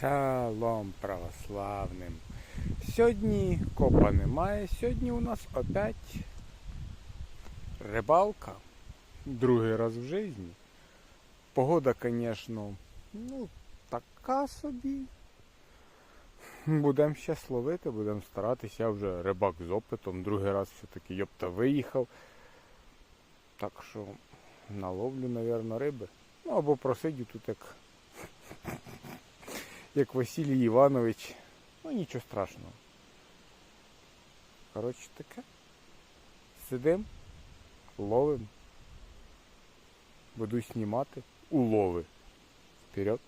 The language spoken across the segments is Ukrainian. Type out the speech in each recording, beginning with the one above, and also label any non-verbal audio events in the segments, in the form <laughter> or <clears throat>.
Шалом православним. Сьогодні копа немає. Сьогодні у нас опять рибалка. Другий раз в житті. Погода, звісно, ну, така собі. Будемо ще ловити, будемо старатися. Я вже рибак з опитом, другий раз все-таки йопта виїхав. Так що наловлю, мабуть, риби. Ну або просидю тут як як Василій Іванович. Ну нічого страшного. Коротше таке. Сидим, ловим. Буду знімати улови. Вперед.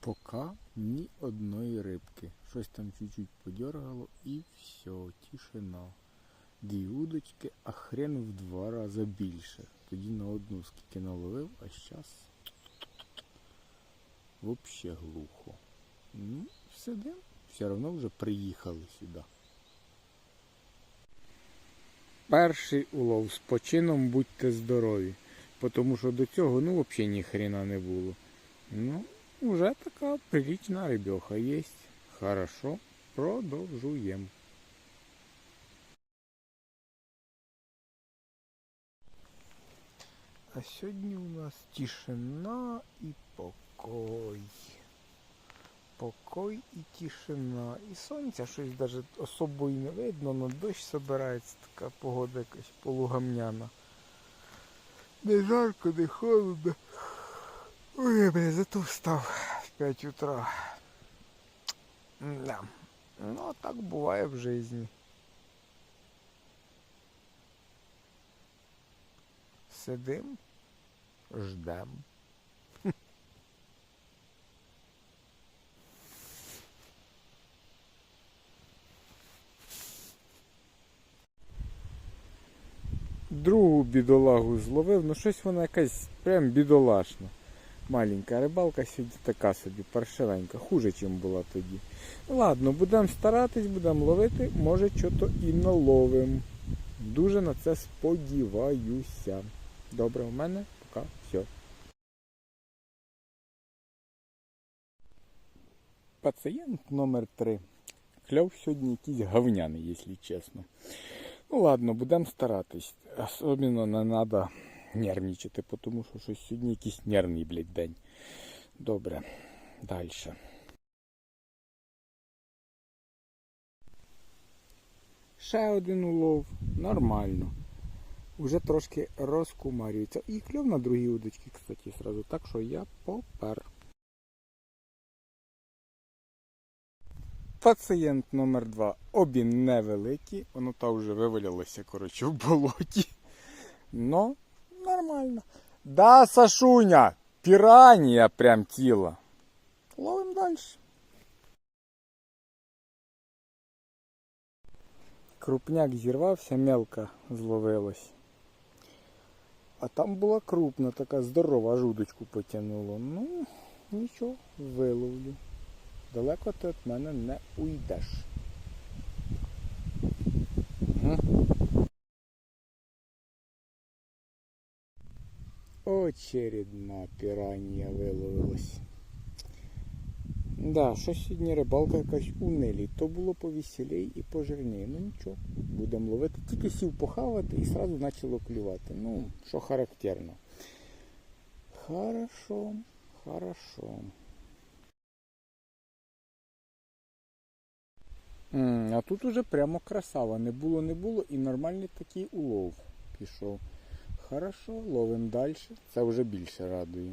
Пока ні одної рибки. Щось там чуть-чуть подергало і все, тишина. Дві удочки, а хрен в два рази більше. Тоді на одну скільки наловив, а зараз взагалі глухо. Ну, сидим, все одно вже приїхали сюди. Перший улов з почином будьте здорові. Тому що до цього ну взагалі ні хрена не було. Ну, уже така прилична рибьоха є. Хорошо, продовжуємо. А сьогодні у нас тишина і покой. Покой і тишина. І сонця щось навіть особо і не видно, але дощ собирається, така погода якась полугамняна. Не жарко, не холодно. Ой, бля, зато встав в 5 утра. Да. Ну, так буває в житті. Сидим, ждем. Другу бідолагу зловив, ну щось вона якась прям бідолашна. Маленька рибалка сьогодні така собі, паршивенька, хуже, ніж була тоді. Ладно, будемо старатись, будемо ловити, може що-то і наловим. Дуже на це сподіваюся. Добре, у мене поки все. Пацієнт номер 3 Кльов сьогодні якийсь говняний, якщо чесно. Ну ладно, будемо старатись. Особливо не треба <laughs> нервничати, тому що щось сьогодні якийсь нервний, блядь, день. Добре, далі. Ще один улов, нормально. Уже трошки розкумарюється. І кльов на другій удочці, кстати, сразу. Так що я попер. Пацієнт номер 2 Обі невеликі, воно там вже вивалялося, коротше, в болоті. Но нормально. Да, Сашуня, піранія прям тіло. Ловим далі. Крупняк зірвався, мелко зловилось. А там була крупна, така здорова, аж удочку потягнуло. Ну, нічого, виловлю. Далеко ти від мене не уйдеш. Очередна піранія виловилась. Да, що сьогодні рибалка якась унилі. То було повеселей і пожирней. Ну нічого, будемо ловити. Тільки сів похавати і одразу почало клювати. Ну, що характерно. Хорошо, хорошо. А тут уже прямо красава. Не було, не було і нормальний такий улов пішов. Хорошо, ловимо далі. Це вже більше радує.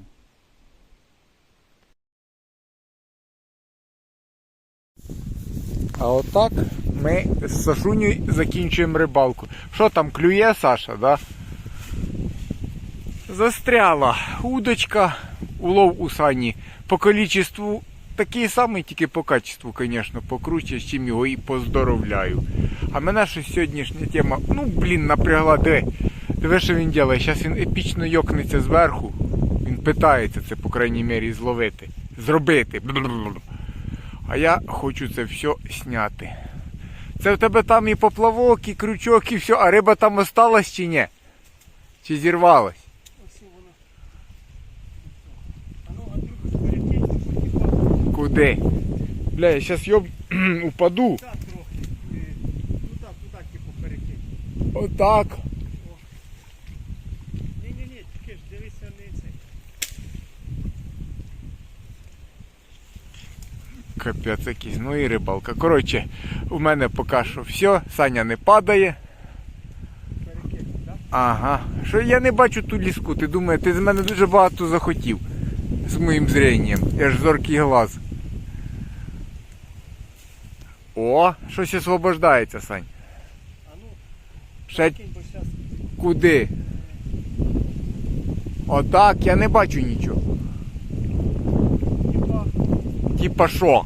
А отак ми з Сашунею закінчуємо рибалку. Що там клює, Саша, да? Застряла удочка, улов у сані. По количеству такий самий, тільки по качеству, звісно, покруче, з чим його і поздоровляю. А мене щось сьогоднішня тема, ну блін, напрягла де. Диви, що він робить. Зараз він епічно йокнеться зверху. Він питається це, по крайній мірі, зловити. Зробити. А я хочу це все зняти. Це в тебе там і поплавок, і крючок, і все, а риба там осталась чи ні? Чи зірвалась? Ну, Куди? Бля, я зараз йоб <clears throat> упаду. Туди, туди, типу. Отак. Ні-ні-ні, тільки ж дивися не це. Капець якийсь, ну і рибалка. Коротше, у мене поки що все, Саня не падає. Ага. Що я не бачу ту ліску. Ти думаєш, ти з мене дуже багато захотів. З моїм зрінням. Я ж зоркий глаз. О, щось освобождається, Сань. Ну, Ще куди? Отак, я не бачу нічого. Типа. Що?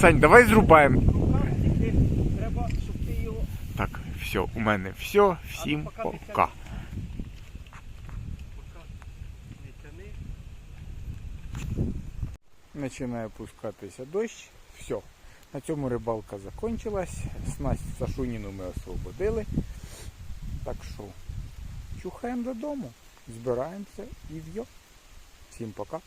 Сань, давай зрубаємо. Треба, щоб ти його. Так, все, у мене все, всім пока. Починає пускатися дощ. Все. На цьому рибалка закончилась. Снасть Сашуніну ми освободили. Так що чухаємо додому, збираємося і в'йо. Всім пока.